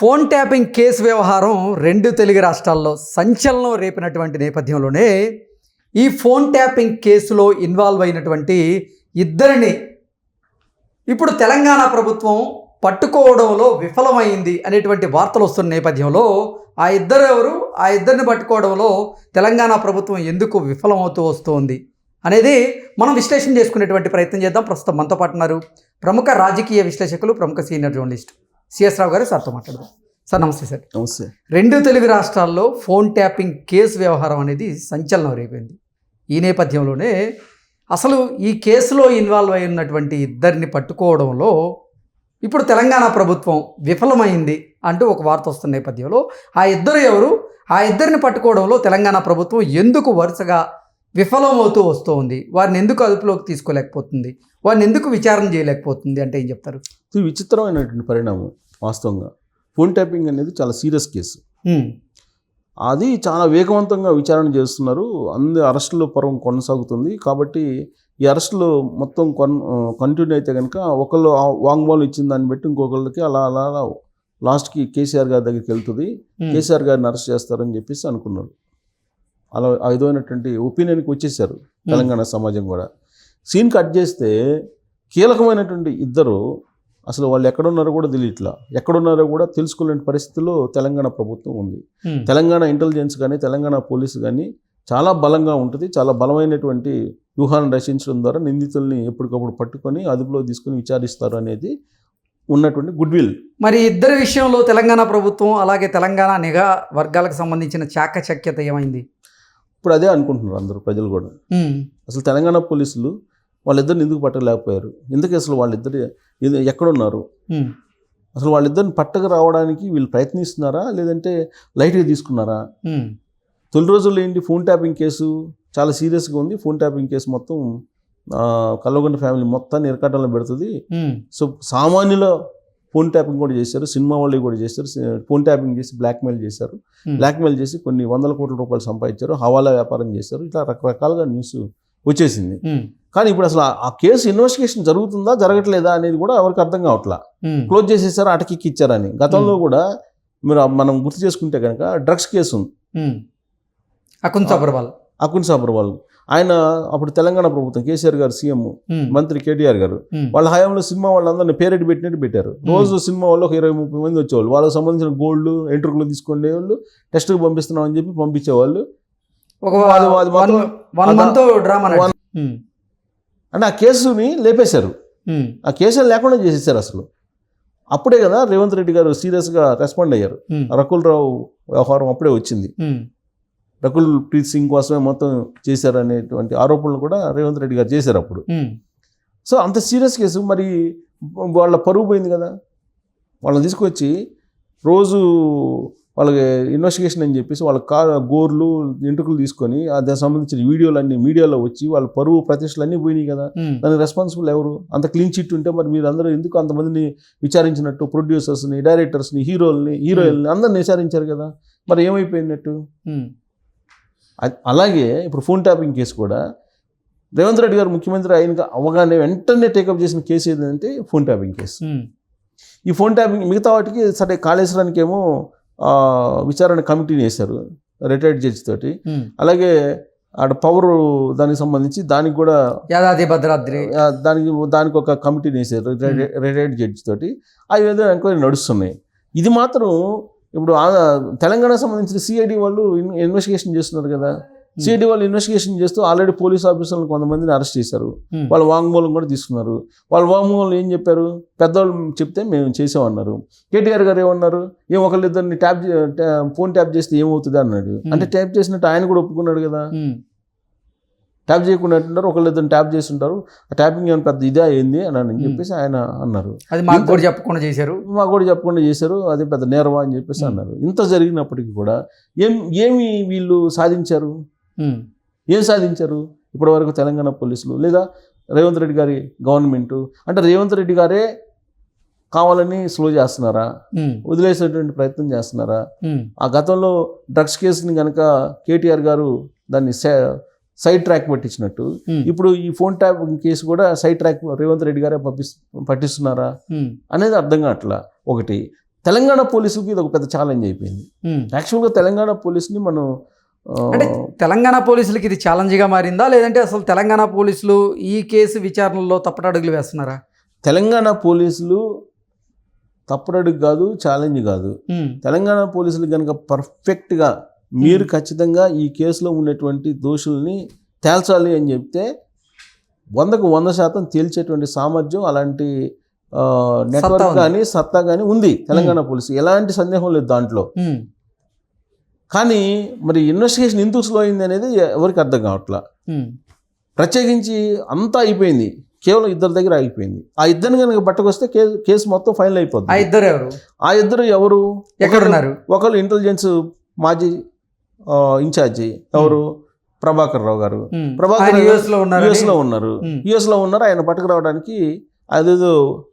Phone tapping case వ్యవహారం రెండు తెలుగు రాష్ట్రాల్లో సంచలనం రేపినటువంటి నేపథ్యంలోనే ఈ ఫోన్ ట్యాపింగ్ కేసులో ఇన్వాల్వ్ అయినటువంటి ఇద్దరిని ఇప్పుడు తెలంగాణ ప్రభుత్వం పట్టుకోవడంలో విఫలమైంది అనేటువంటి వార్తలు వస్తున్న నేపథ్యంలో ఆ ఇద్దరు ఎవరు? ఆ ఇద్దరిని పట్టుకోవడంలో తెలంగాణ ప్రభుత్వం ఎందుకు విఫలమవుతూ వస్తోంది అనేది మనం విశ్లేషణ చేసుకునేటువంటి ప్రయత్నం చేద్దాం. ప్రస్తుతం మనతో పాటున్నారు ప్రముఖ రాజకీయ విశ్లేషకులు ప్రముఖ సీనియర్ జర్నలిస్ట్ సిఎస్ రావు గారు సార్తో మాట్లాడదాం. సార్ నమస్తే సార్. నమస్తే. రెండు తెలుగు రాష్ట్రాల్లో ఫోన్ ట్యాపింగ్ కేసు వ్యవహారం అనేది సంచలనం రేపింది. ఈ నేపథ్యంలోనే అసలు ఈ కేసులో ఇన్వాల్వ్ అయి ఉన్నటువంటి ఇద్దరిని పట్టుకోవడంలో ఇప్పుడు తెలంగాణ ప్రభుత్వం విఫలమైంది అంటూ ఒక వార్త వస్తున్న నేపథ్యంలో ఆ ఇద్దరు ఎవరు? ఆ ఇద్దరిని పట్టుకోవడంలో తెలంగాణ ప్రభుత్వం ఎందుకు వరుసగా విఫలమవుతూ వస్తోంది? వారిని ఎందుకు అదుపులోకి తీసుకోలేకపోతుంది? వారిని ఎందుకు విచారణ చేయలేకపోతుంది అంటే ఏం చెప్తారు? ఇది విచిత్రమైనటువంటి పరిణామం. వాస్తవంగా. ఫోన్ ట్యాపింగ్ అనేది చాలా సీరియస్ కేసు. అది చాలా వేగవంతంగా విచారణ చేస్తున్నారు. అన్ని అరెస్టుల పర్వం కొనసాగుతుంది. కాబట్టి ఈ అరెస్టులు మొత్తం కొన్ కంటిన్యూ అయితే కనుక ఒకళ్ళు వాంగ్మూలం ఇచ్చిన దాన్ని బట్టి ఇంకొకళ్ళకి అలా అలా అలా లాస్ట్కి కేసీఆర్ గారి దగ్గరికి వెళ్తుంది. కేసీఆర్ గారిని అరెస్ట్ చేస్తారని చెప్పేసి అనుకున్నారు. అలా ఆ విధమైనటువంటి ఒపీనియన్కి వచ్చేసారు తెలంగాణ సమాజం కూడా. సీన్ కట్ చేస్తే కీలకమైనటువంటి ఇద్దరు అసలు వాళ్ళు ఎక్కడున్నారో కూడా తెలియట్లా. ఎక్కడున్నారో కూడా తెలుసుకోలేని పరిస్థితిలో తెలంగాణ ప్రభుత్వం ఉంది. తెలంగాణ ఇంటెలిజెన్స్ కానీ తెలంగాణ పోలీసు కానీ చాలా బలంగా ఉంటుంది. చాలా బలమైనటువంటి వ్యూహాన్ని రచించడం ద్వారా నిందితుల్ని ఎప్పటికప్పుడు పట్టుకొని అదుపులో తీసుకొని విచారిస్తారు అనేది ఉన్నటువంటి గుడ్ విల్ మరి ఇద్దరి విషయంలో తెలంగాణ ప్రభుత్వం అలాగే తెలంగాణ నిఘా వర్గాలకు సంబంధించిన చాకచక్యత ఏమైంది? ఇప్పుడు అదే అనుకుంటున్నారు అందరూ ప్రజలు కూడా. అసలు తెలంగాణ పోలీసులు వాళ్ళిద్దరిని ఎందుకు పట్టలేకపోయారు? ఎందుకు అసలు వాళ్ళిద్దరు ఎక్కడున్నారు? అసలు వాళ్ళిద్దరిని పట్టకు రావడానికి వీళ్ళు ప్రయత్నిస్తున్నారా? లేదంటే లైట్గా తీసుకున్నారా? తొలి రోజుల్లో ఏంటి ఫోన్ ట్యాపింగ్ కేసు? చాలా సీరియస్గా ఉంది. ఫోన్ ట్యాపింగ్ కేసు మొత్తం కల్లగొండ ఫ్యామిలీ మొత్తాన్ని ఇరకాటంలో పెడుతుంది. సో సామాన్యుల ఫోన్ ట్యాపింగ్ కూడా చేశారు. సినిమా వాళ్ళు కూడా చేశారు. ఫోన్ ట్యాపింగ్ చేసి బ్లాక్మెయిల్ చేశారు. బ్లాక్మెయిల్ చేసి కొన్ని వందల కోట్ల రూపాయలు సంపాదించారు. హవాలా వ్యాపారం చేశారు. ఇట్లా రకరకాలుగా న్యూస్ వచ్చేసింది. కానీ ఇప్పుడు అసలు ఆ- కేసు ఇన్వెస్టిగేషన్ జరుగుతుందా జరగట్లేదా అనేది కూడా ఎవరికి అర్థం కావట్లా. క్లోజ్ చేసేసారు అటకిక్కి ఇచ్చారని. గతంలో కూడా మీరు మనం గుర్తు చేసుకుంటే కనుక డ్రగ్స్ కేసు ఉంది. అకున్ సబర్వాల్. అకున్ సాబర్వాల్. ఆయన అప్పుడు తెలంగాణ ప్రభుత్వం కేసీఆర్ గారు సీఎం మంత్రి కేటీఆర్ గారు. వాళ్ళ హయాంలో సినిమా వాళ్ళందరినీ పేరెడ్ పెట్టినట్టు పెట్టారు. రోజు సినిమా వాళ్ళు ఒక ఇరవై ముప్పై మంది వచ్చేవాళ్ళు. వాళ్ళకి సంబంధించిన గోల్డ్ ఎంట్రుకలు తీసుకునే వాళ్ళు టెస్ట్కి పంపిస్తున్నాం అని చెప్పి పంపించేవాళ్ళు. ఒక వన్ మంత్ డ్రామా అంటే ఆ కేసుని లేపేశారు. ఆ కేసులు లేకుండా చేసేసారు అసలు. అప్పుడే కదా రేవంత్ రెడ్డి గారు సీరియస్గా రెస్పాండ్ అయ్యారు. రకుల్ రావు వ్యవహారం అప్పుడే వచ్చింది. రకుల్ ప్రీత్ సింగ్ కోసమే మొత్తం చేశారు అనేటువంటి ఆరోపణలు కూడా రేవంత్ రెడ్డి గారు చేశారు అప్పుడు. సో అంత సీరియస్ కేసు మరి వాళ్ళ పరువు పోయింది కదా. వాళ్ళని తీసుకొచ్చి రోజు వాళ్ళకి ఇన్వెస్టిగేషన్ అని చెప్పేసి వాళ్ళ కా గోర్లు ఎంట్రుకలు తీసుకొని దానికి సంబంధించిన వీడియోలు అన్ని మీడియాలో వచ్చి వాళ్ళ పరువు ప్రతిష్టలు అన్నీ పోయినాయి కదా. దానికి రెస్పాన్సిబుల్ ఎవరు? అంత క్లీన్ చిట్ ఉంటే మరి మీరు అందరూ ఎందుకు అంతమందిని విచారించినట్టు ప్రొడ్యూసర్స్ని డైరెక్టర్స్ని హీరోల్ని హీరోయిన్ని అందరిని విచారించారు కదా. మరి ఏమైపోయినట్టు? అలాగే ఇప్పుడు ఫోన్ ట్యాపింగ్ కేసు కూడా రేవంత్ రెడ్డి గారు ముఖ్యమంత్రి అయిన అవగానే వెంటనే టేకప్ చేసిన కేసు ఏదంటే ఫోన్ ట్యాపింగ్ కేసు ఈ ఫోన్ ట్యాపింగ్ మిగతా వాటికి సరే కాళేశ్వరానికి ఏమో విచారణ కమిటీని వేశారు రిటైర్డ్ జడ్జి తోటి. అలాగే ఆడ పవర్ దానికి సంబంధించి దానికి కూడా యాదాద్రి భద్రాద్రి. దానికి దానికి ఒక కమిటీని వేసారు రిటైర్డ్ జడ్జి తోటి. అవి ఏదో ఎంక్వైరీ నడుస్తున్నాయి. ఇది మాత్రం ఇప్పుడు తెలంగాణ సంబంధించిన సిఐడి వాళ్ళు ఇన్- ఇన్వెస్టిగేషన్ చేస్తున్నారు కదా. సిఐడి వాళ్ళు ఇన్వెస్టిగేషన్ చేస్తూ ఆల్రెడీ పోలీస్ ఆఫీసర్లు కొంతమందిని అరెస్ట్ చేశారు. ఉమ్, వాళ్ళ వాంగ్మూలం కూడా తీసుకున్నారు. వాళ్ళ వాంగ్మూలం ఏం చెప్పారు? పెద్దవాళ్ళు చెప్తే మేము చేసామన్నారు కేటీఆర్ గారు ఏమన్నారు? ఏం ఒకళ్ళిద్దరిని ట్యాప్ ఫోన్ ట్యాప్ చేస్తే ఏమవుతుంది అన్నాడు. అంటే ట్యాప్ చేసినట్టు ఆయన కూడా ఒప్పుకున్నాడు కదా. ట్యాప్ చేయకుండా అంటున్నారు ఒకళ్ళిద్దరు ట్యాప్ చేసి ఉంటారు ఆ ట్యాపింగ్ ఏమైనా పెద్ద ఇదే అయింది అని అని చెప్పేసి ఆయన అన్నారు. అది మాకు కూడా చెప్పకుండా చేశారు. మాకు కూడా చెప్పకుండా చేశారు. అదే పెద్ద నేరవా అని చెప్పేసి అన్నారు. ఇంత జరిగినప్పటికీ కూడా ఏం ఏమి వీళ్ళు సాధించారు? ఏం సాధించారు? ఇప్పటివరకు తెలంగాణ పోలీసులు లేదా రేవంత్ రెడ్డి గారి గవర్నమెంట్? అంటే రేవంత్ రెడ్డి గారే కావాలని స్లో చేస్తున్నారా? వదిలేసేటువంటి ప్రయత్నం చేస్తున్నారా? ఆ గతంలో డ్రగ్స్ కేసుని కనుక కేటీఆర్ గారు దాన్ని సైడ్ ట్రాక్ పట్టించినట్టు ఇప్పుడు ఈ ఫోన్ ట్యాప్ కేసు కూడా సైడ్ ట్రాక్ రేవంత్ రెడ్డి గారే పట్టిస్తున్నారా? అనేది అర్థం కావట్లా. ఒకటి తెలంగాణ పోలీసులకి ఇది ఒక పెద్ద ఛాలెంజ్ అయిపోయింది. యాక్చువల్గా తెలంగాణ పోలీసుని మనం అంటే తెలంగాణ పోలీసులకి ఇది ఛాలెంజ్గా మారిందా? లేదంటే అసలు తెలంగాణ పోలీసులు ఈ కేసు విచారణలో తప్పటడుగులు వేస్తున్నారా? తెలంగాణ పోలీసులు తప్పుడడుగు కాదు ఛాలెంజ్ కాదు. తెలంగాణ పోలీసులు కనుక పర్ఫెక్ట్గా మీరు ఖచ్చితంగా ఈ కేసులో ఉన్నటువంటి దోషుల్ని తేల్చాలి అని చెప్తే వందకు వంద శాతం తేల్చేటువంటి సామర్థ్యం అలాంటి నెట్వర్క్. కానీ సత్తా కానీ ఉంది తెలంగాణ పోలీసు ఎలాంటి సందేహం లేదు దాంట్లో. కానీ మరి ఇన్వెస్టిగేషన్ ఎందుకు స్లో అయింది అనేది ఎవరికి అర్థం కావట్లా. ప్రత్యేకించి అంతా అయిపోయింది. కేవలం ఇద్దరి దగ్గర ఆగిపోయింది. ఆ ఇద్దరిని కనుక పట్టుకొస్తే కేసు కేసు మొత్తం ఫైనల్ ఆ అయిపోతుంది ఇద్దరు ఎవరు? ఆ ఇద్దరు ఎవరు? ఎక్కడున్నారు? ఒకళ్ళు ఇంటెలిజెన్స్ మాజీ ఆ, ఇన్ఛార్జి ఎవరు? ప్రభాకర్ రావు గారు. ప్రభాకర్ యుఎస్లో ఉన్నారు. యుఎస్లో ఉన్నారు. ఆయన పట్టుకురావడానికి అదేదో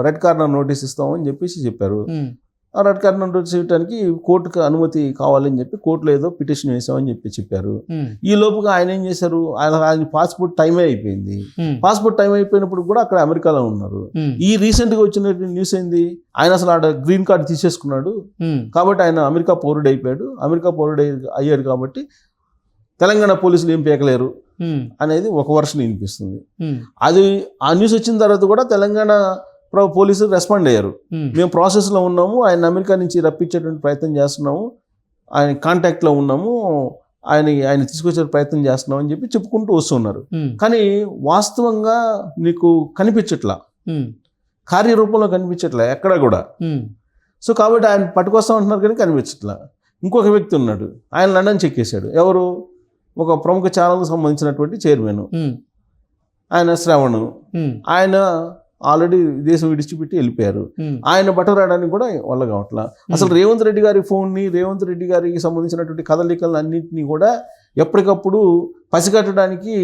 రెడ్ కార్నర్ నోటీస్ ఇస్తామని చెప్పేసి చెప్పారు. ఆ రెడ్ కార్నర్ ఇవ్వడానికి కోర్టుకు అనుమతి కావాలని చెప్పి కోర్టులో ఏదో పిటిషన్ వేసామని చెప్పి చెప్పారు. ఈ లోపుగా ఆయన ఏం చేశారు? ఆయన ఆయన పాస్పోర్ట్ టైమే అయిపోయింది. పాస్పోర్ట్ టైం అయిపోయినప్పుడు కూడా అక్కడ అమెరికాలో ఉన్నారు. ఈ రీసెంట్గా వచ్చినటువంటి న్యూస్ ఏంది? ఆయన అసలు ఆడ గ్రీన్ కార్డ్ తీసేసుకున్నాడు. కాబట్టి ఆయన అమెరికా పౌరుడు అయిపోయాడు. అమెరికా పౌరుడు అయ్యి- అయ్యాడు కాబట్టి తెలంగాణ పోలీసులు ఏం పీకలేరు అనేది ఒక వర్షన్ వినిపిస్తుంది. అది ఆ న్యూస్ వచ్చిన తర్వాత కూడా తెలంగాణ పోలీసులు రెస్పాండ్ అయ్యారు. మేము ప్రాసెస్లో ఉన్నాము ఆయన అమెరికా నుంచి రప్పించేటువంటి ప్రయత్నం చేస్తున్నాము ఆయన కాంటాక్ట్లో ఉన్నాము ఆయన ఆయన తీసుకొచ్చే ప్రయత్నం చేస్తున్నాం అని చెప్పి చెప్పుకుంటూ వస్తున్నారు కానీ వాస్తవంగా నీకు కనిపించట్లా. కార్యరూపంలో కనిపించట్లా ఎక్కడ కూడా. సో కాబట్టి ఆయన పట్టుకొస్తా ఉంటున్నారు కానీ కనిపించట్లా. ఇంకొక వ్యక్తి ఉన్నాడు ఆయన లండన్ చెక్కేశాడు. ఎవరు? ఒక ప్రముఖ ఛానల్కి సంబంధించినటువంటి చైర్మన్. ఆయన శ్రవణ్. ఆయన ఆల్రెడీ దేశం విడిచిపెట్టి వెళ్ళిపోయారు. ఆయన బట్టరాయడానికి కూడా వల్ల కావట్లా. అసలు రేవంత్ రెడ్డి గారి ఫోన్ని రేవంత్ రెడ్డి గారికి సంబంధించినటువంటి కదలికలను అన్నింటినీ కూడా ఎప్పటికప్పుడు పసిగట్టడానికి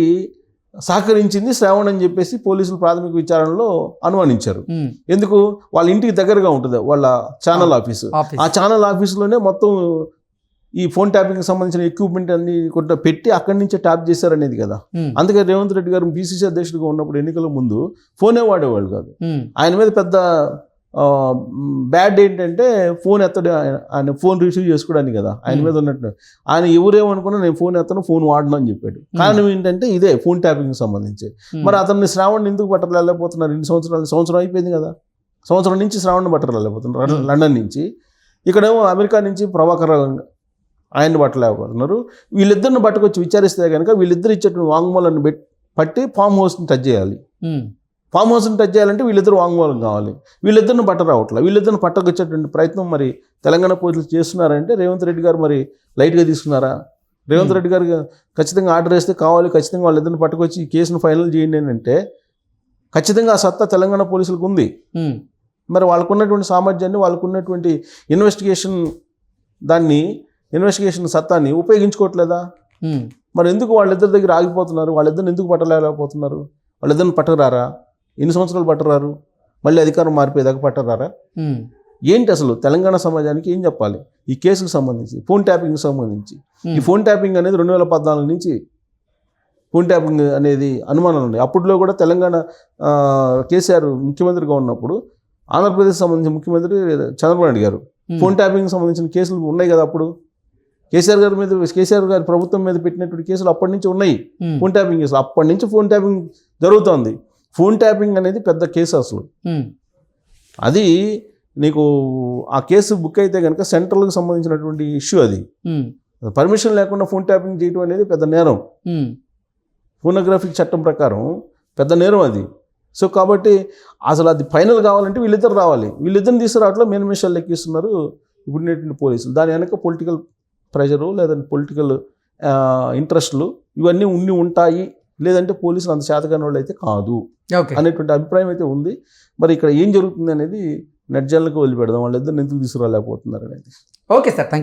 సహకరించింది శ్రావణ్ అని చెప్పేసి పోలీసులు ప్రాథమిక విచారణలో అనుమానించారు. ఎందుకు? వాళ్ళ ఇంటికి దగ్గరగా ఉంటుంది వాళ్ళ ఛానల్ ఆఫీసు. ఆఫీస్. ఆ ఛానల్ ఆఫీసులోనే మొత్తం ఈ ఫోన్ ట్యాపింగ్కి సంబంధించిన ఎక్విప్మెంట్ అన్ని కూడా పెట్టి అక్కడి నుంచే ట్యాప్ చేశారనేది కదా. అందుకే రేవంత్ రెడ్డి గారు బీసీసీ అధ్యక్షుడిగా ఉన్నప్పుడు ఎన్నికల ముందు ఫోనే వాడేవాళ్ళు కాదు. ఆయన మీద పెద్ద బ్యాడ్ ఏంటంటే ఫోన్ ఎత్తడు ఆయన- ఫోన్ రిసీవ్ చేసుకోవడానికి కదా. ఆయన మీద ఉన్నట్టు. ఆయన ఎవరేమనుకున్నా నేను ఫోన్ ఎత్తను ఫోన్ వాడను అని చెప్పాడు. కారణం ఏంటంటే ఇదే ఫోన్ ట్యాపింగ్ సంబంధించి. మరి అతన్ని శ్రావణ్ ఎందుకు పట్టలేకపోతున్నారు? ఇన్ని సంవత్సరాలు సంవత్సరం అయిపోయింది కదా. సంవత్సరం నుంచి శ్రావణ్ పట్టలేకపోతున్నారు. లండన్ నుంచి. ఇక్కడేమో అమెరికా నుంచి ప్రభాకర్ ఆయన్ని పట్టలేకపోతున్నారు. వీళ్ళిద్దరిని పట్టుకొచ్చి విచారిస్తే కనుక వీళ్ళిద్దరు ఇచ్చేటువంటి వాంగ్మూలాన్ని పెట్టి పట్టి ఫామ్ హౌస్ని టచ్ చేయాలి. ఫామ్ హౌస్ని టచ్ చేయాలంటే వీళ్ళిద్దరు వాంగ్మూలం కావాలి. వీళ్ళిద్దరిని పట్ట రావట్లేదు వీళ్ళిద్దరిని పట్టకొచ్చేటువంటి ప్రయత్నం మరి తెలంగాణ పోలీసులు చేస్తున్నారంటే రేవంత్ రెడ్డి గారు మరి లైట్గా తీసుకున్నారా? రేవంత్. రెడ్డి గారు ఖచ్చితంగా ఆర్డర్ వేస్తే కావాలి. ఖచ్చితంగా వాళ్ళిద్దరిని పట్టుకొచ్చి ఈ కేసును ఫైనల్ చేయండి అంటే ఖచ్చితంగా ఆ సత్తా తెలంగాణ పోలీసులకు ఉంది. మరి వాళ్ళకున్నటువంటి సామర్థ్యాన్ని వాళ్ళకున్నటువంటి ఇన్వెస్టిగేషన్ దాన్ని ఇన్వెస్టిగేషన్ సత్తాన్ని ఉపయోగించుకోవట్లేదా. మరి ఎందుకు వాళ్ళిద్దరి దగ్గర ఆగిపోతున్నారు? వాళ్ళిద్దరిని ఎందుకు పట్టలేకపోతున్నారు? వాళ్ళిద్దరిని పట్టరారా? ఎన్ని సంవత్సరాలు పట్టరారు? మళ్ళీ అధికారం మారిపోయేదాకా పట్టరారా. ఏంటి అసలు తెలంగాణ సమాజానికి ఏం చెప్పాలి? ఈ కేసుకు సంబంధించి ఫోన్ ట్యాపింగ్కి సంబంధించి. ఈ. ఫోన్ ట్యాపింగ్ అనేది రెండు వేల పద్నాలుగు నుంచి ఫోన్ ట్యాపింగ్ అనేది అనుమానాలు ఉన్నాయి. అప్పట్లో కూడా తెలంగాణ కేసీఆర్ ముఖ్యమంత్రిగా ఉన్నప్పుడు ఆంధ్రప్రదేశ్ సంబంధించిన ముఖ్యమంత్రి చంద్రబాబు నాయుడు గారు. ఫోన్ ట్యాపింగ్ సంబంధించిన కేసులు ఉన్నాయి కదా అప్పుడు? కేసీఆర్ గారి మీద కేసీఆర్ గారి ప్రభుత్వం మీద పెట్టినటువంటి కేసులు అప్పటి నుంచి ఉన్నాయి. ఫోన్ ట్యాపింగ్ కేసులు. అప్పటి నుంచి ఫోన్ ట్యాపింగ్ జరుగుతోంది. ఫోన్ ట్యాపింగ్ అనేది పెద్ద కేసు అసలు. అది నీకు ఆ కేసు బుక్ అయితే కనుక సెంట్రల్కి సంబంధించినటువంటి ఇష్యూ అది. పర్మిషన్ లేకుండా ఫోన్ ట్యాపింగ్ చేయడం అనేది పెద్ద నేరం. ఫోనోగ్రఫిక్ చట్టం ప్రకారం పెద్ద నేరం అది. సో కాబట్టి అసలు అది ఫైనల్ కావాలంటే వీళ్ళిద్దరు రావాలి. వీళ్ళిద్దరిని తీసుకురావట్లో మేనిమేషాలు లెక్కిస్తున్నారు. ఇప్పుడు పోలీసులు. దాని వెనక పొలిటికల్ ప్రెషరు లేదంటే పొలిటికల్ ఇంట్రెస్ట్లు ఇవన్నీ ఉండి ఉంటాయి. లేదంటే పోలీసులు అంత శాతకాని వాళ్ళు అయితే కాదు అనేటువంటి అభిప్రాయం అయితే ఉంది. మరి ఇక్కడ ఏం జరుగుతుంది అనేది నెట్ జన్లకు వదిలిపెడదాం. వాళ్ళిద్దరిని ఎందుకు తీసుకురాలేకపోతున్నారు అనేది. Okay sir. థ్యాంక్